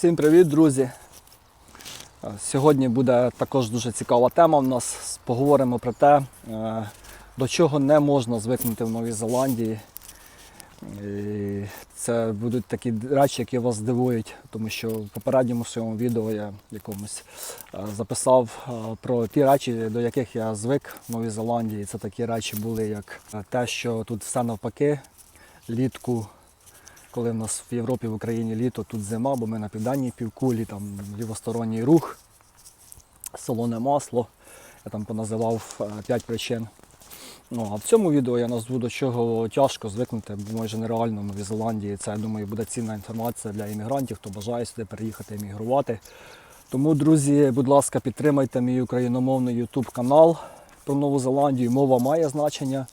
Всім привіт, друзі! Е, Сьогодні буде також дуже цікава тема в нас. Поговоримо про те, е, до чого не можна звикнути в Новій Зеландії. І це будуть такі речі, які вас здивують, тому що в попередньому своєму відео я якомусь е, записав про ті речі, до яких я звик в Новій Зеландії. Це такі речі були, як те, що тут все навпаки, літку коли в нас в Європі, в Україні літо, тут зима, бо ми на південній півкулі, там лівосторонній рух, солоне масло. Я там поназивав 5 причин. Ну, а в цьому відео я назву до чого тяжко звикнути, бо майже нереально в Новій Зеландії. Це, я думаю, буде цінна інформація для іммігрантів, хто бажає сюди переїхати іммігрувати. Тому, друзі, будь ласка, підтримайте мій україномовний YouTube канал про Нову Зеландію. Мова має значення.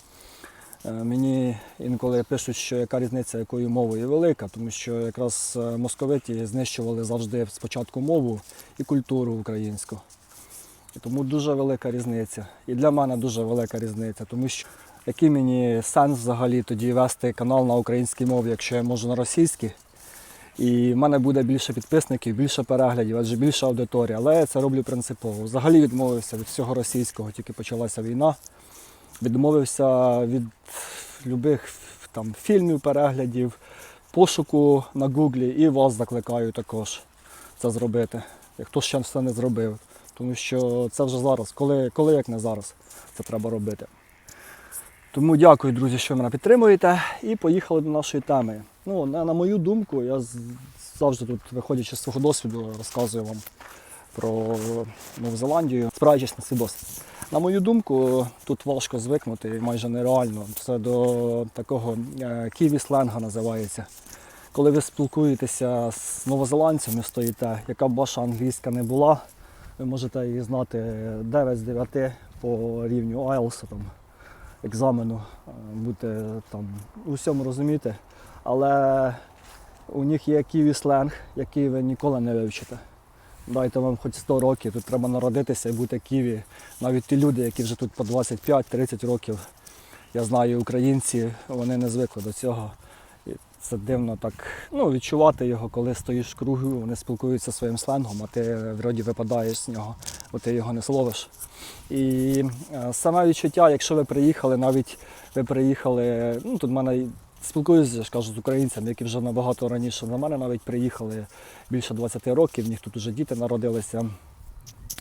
Е, Мені інколи пишуть, що яка різниця якою мовою велика, тому що якраз е, московиті знищували завжди спочатку мову і культуру українську. І тому дуже велика різниця. І для мене дуже велика різниця, тому що який мені сенс взагалі тоді вести канал на українській мові, якщо я можу на російській. І в мене буде більше підписників, більше переглядів, адже більша аудиторія. Але я це роблю принципово. Взагалі відмовився від всього російського, тільки почалася війна відмовився від любих там, фільмів, переглядів, пошуку на гуглі і вас закликаю також це зробити, як хто ще все не зробив. Тому що це вже зараз, коли, коли як не зараз, це треба робити. Тому дякую, друзі, що мене підтримуєте. І поїхали до нашої теми. Ну, на, на мою думку, я завжди тут, виходячи з свого досвіду, розказую вам про Нову Зеландію, спираючись на свій досвід. На мою думку, тут важко звикнути, майже нереально. Це до такого е, ківі-сленга називається. Коли ви спілкуєтеся з новозеландцями, стоїте, яка б ваша англійська не була, ви можете її знати 9 з 9 по рівню IELTS, там, екзамену, е, бути там у всьому розуміти. Але у них є ківі-сленг, який ви ніколи не вивчите. Дайте вам хоч 100 років, тут треба народитися і бути ківі. Навіть ті люди, які вже тут по 25-30 років, я знаю, українці, вони не звикли до цього. І це дивно так ну, відчувати його, коли стоїш в кругу, вони спілкуються своїм сленгом, а ти вроді випадаєш з нього, бо ти його не словиш. І е, саме відчуття, якщо ви приїхали, навіть ви приїхали, ну тут в мене спілкуюся, ж кажу, з українцями, які вже набагато раніше за мене навіть приїхали більше 20 років, в них тут вже діти народилися.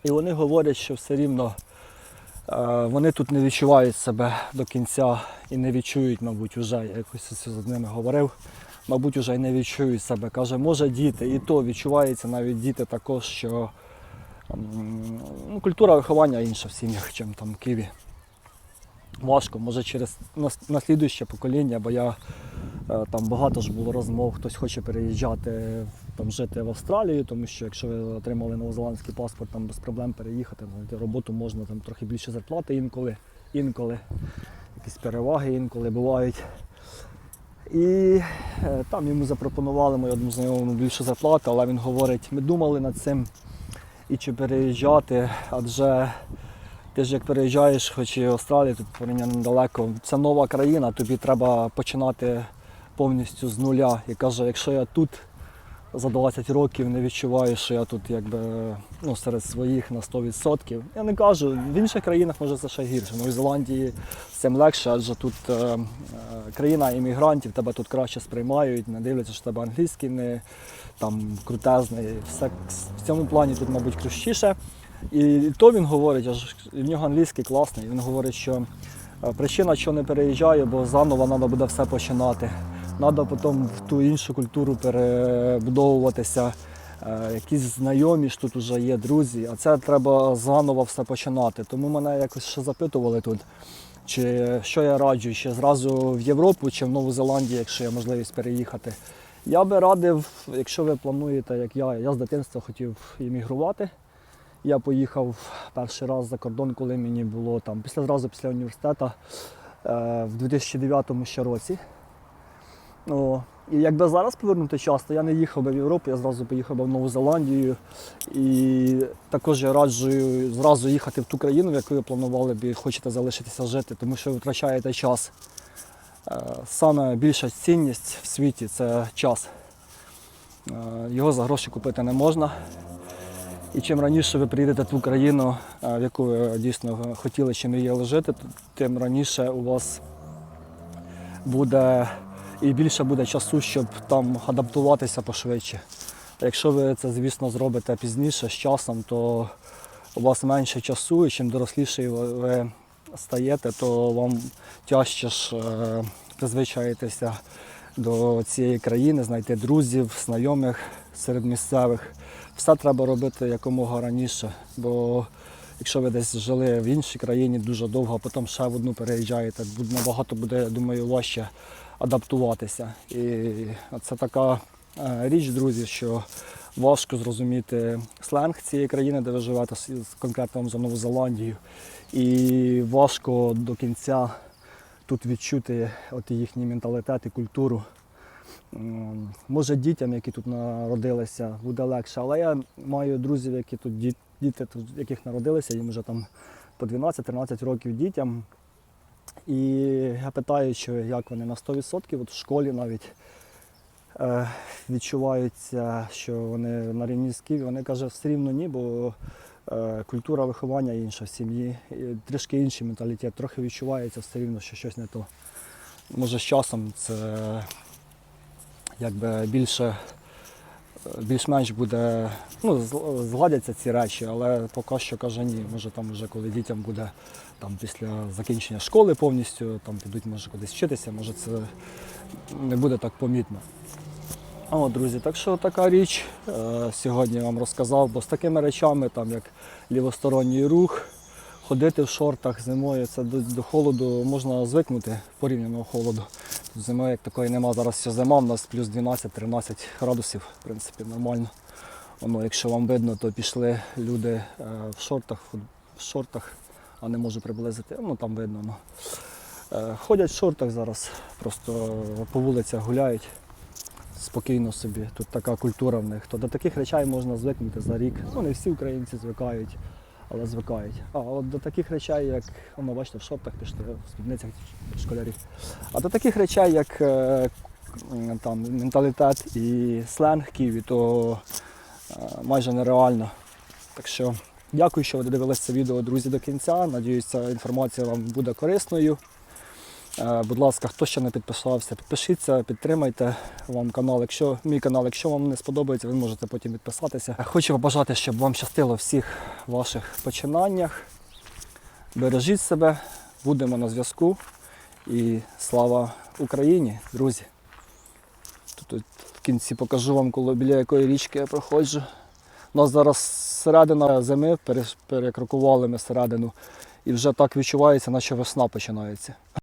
І вони говорять, що все рівно е, вони тут не відчувають себе до кінця і не відчують, мабуть, вже, я якось з ними говорив, мабуть, вже й не відчують себе. Каже, може діти, і то відчувається навіть діти також, що ну, культура виховання інша в сім'ях, ніж там в Києві. Важко, може через нас- наслідуюче покоління, бо я е, там багато ж було розмов, хтось хоче переїжджати там жити в Австралію, тому що якщо ви отримали новозеландський паспорт, там без проблем переїхати, знайти роботу можна там трохи більше зарплати інколи, інколи, якісь переваги інколи бувають. І е, там йому запропонували моєму знайомому більшу зарплату, але він говорить, ми думали над цим і чи переїжджати, адже ти ж як переїжджаєш, хоч і Австралія, тут порівняно недалеко, це нова країна, тобі треба починати повністю з нуля. І каже, якщо я тут за 20 років не відчуваю, що я тут якби ну, серед своїх на 100%. Я не кажу, в інших країнах може це ще гірше. В Новій Зеландії з цим легше, адже тут е, е, країна іммігрантів, тебе тут краще сприймають, не дивляться, що тебе англійський не там крутезний. Все в цьому плані тут, мабуть, кращіше. І то він говорить, аж в нього англійський класний. Він говорить, що е, причина, що не переїжджає, бо заново треба буде все починати. Треба потім в ту іншу культуру перебудовуватися. Е, Якісь знайомі ж тут вже є, друзі, а це треба заново все починати. Тому мене якось ще запитували тут, чи що я раджу, ще зразу в Європу чи в Нову Зеландію, якщо є можливість переїхати. Я би радив, якщо ви плануєте, як я, я з дитинства хотів іммігрувати. Я поїхав перший раз за кордон, коли мені було там після зразу після університету е, в 2009 ще році. О, і якби зараз повернути час, то я не їхав би в Європу, я зразу поїхав би в Нову Зеландію. І також я раджу зразу їхати в ту країну, в яку ви планували б і хочете залишитися жити, тому що ви втрачаєте час. Е, Саме більша цінність в світі це час. Е, Його за гроші купити не можна. І чим раніше ви приїдете в ту країну, е, в яку ви дійсно хотіли чи мріяли жити, тим раніше у вас буде і більше буде часу, щоб там адаптуватися пошвидше. Якщо ви це, звісно, зробите пізніше з часом, то у вас менше часу, і чим доросліший ви- ви стаєте, то вам тяжче ж е, призвичаєтеся до цієї країни, знайти друзів, знайомих серед місцевих. Все треба робити якомога раніше, бо якщо ви десь жили в іншій країні дуже довго, а потім ще в одну переїжджаєте, набагато буде, я думаю, важче адаптуватися. І це така е, річ, друзі, що важко зрозуміти сленг цієї країни, де ви живете, конкретно за Нову Зеландію. І важко до кінця тут відчути от їхній менталітет і культуру. Може дітям, які тут народилися, буде легше, але я маю друзів, які тут діти, яких народилися, їм вже там по 12-13 років дітям. І я питаю, що як вони на 100%, от в школі навіть е, відчуваються, що вони на рівні з Києві. Вони кажуть, все рівно ні, бо культура виховання інша в сім'ї, трішки інший менталітет, трохи відчувається все рівно, що щось не то. Може з часом це якби більше, більш-менш буде, ну, згладяться ці речі, але поки що каже ні. Може там вже коли дітям буде там після закінчення школи повністю, там підуть може кудись вчитися, може це не буде так помітно. От, друзі, так що така річ е, сьогодні я вам розказав, бо з такими речами, там як лівосторонній рух, ходити в шортах зимою, це до, до холоду можна звикнути порівняно холоду. Зимою як такої нема. Зараз ще зима, у нас плюс 12-13 градусів, в принципі, нормально. Воно, якщо вам видно, то пішли люди е, в шортах, в шортах, а не можу приблизити. Ну там видно. Ну. Е, ходять в шортах зараз, просто по вулицях гуляють спокійно собі. Тут така культура в них. То до таких речей можна звикнути за рік. Ну, не всі українці звикають, але звикають. А от до таких речей, як воно, бачите, в шортах пішли, в спідницях школярі. А до таких речей, як е, там, менталітет і сленг Києві, то е, майже нереально. Так що дякую, що ви додивилися це відео, друзі, до кінця. Надіюсь, ця інформація вам буде корисною. Е, Будь ласка, хто ще не підписався, підпишіться, підтримайте вам канал. Якщо мій канал, якщо вам не сподобається, ви можете потім підписатися. Хочу побажати, щоб вам щастило всіх ваших починаннях. Бережіть себе, будемо на зв'язку. І слава Україні, друзі. Тут в кінці покажу вам, коли біля якої річки я проходжу. У нас зараз середина зими, перекрокували ми середину, і вже так відчувається, наче весна починається.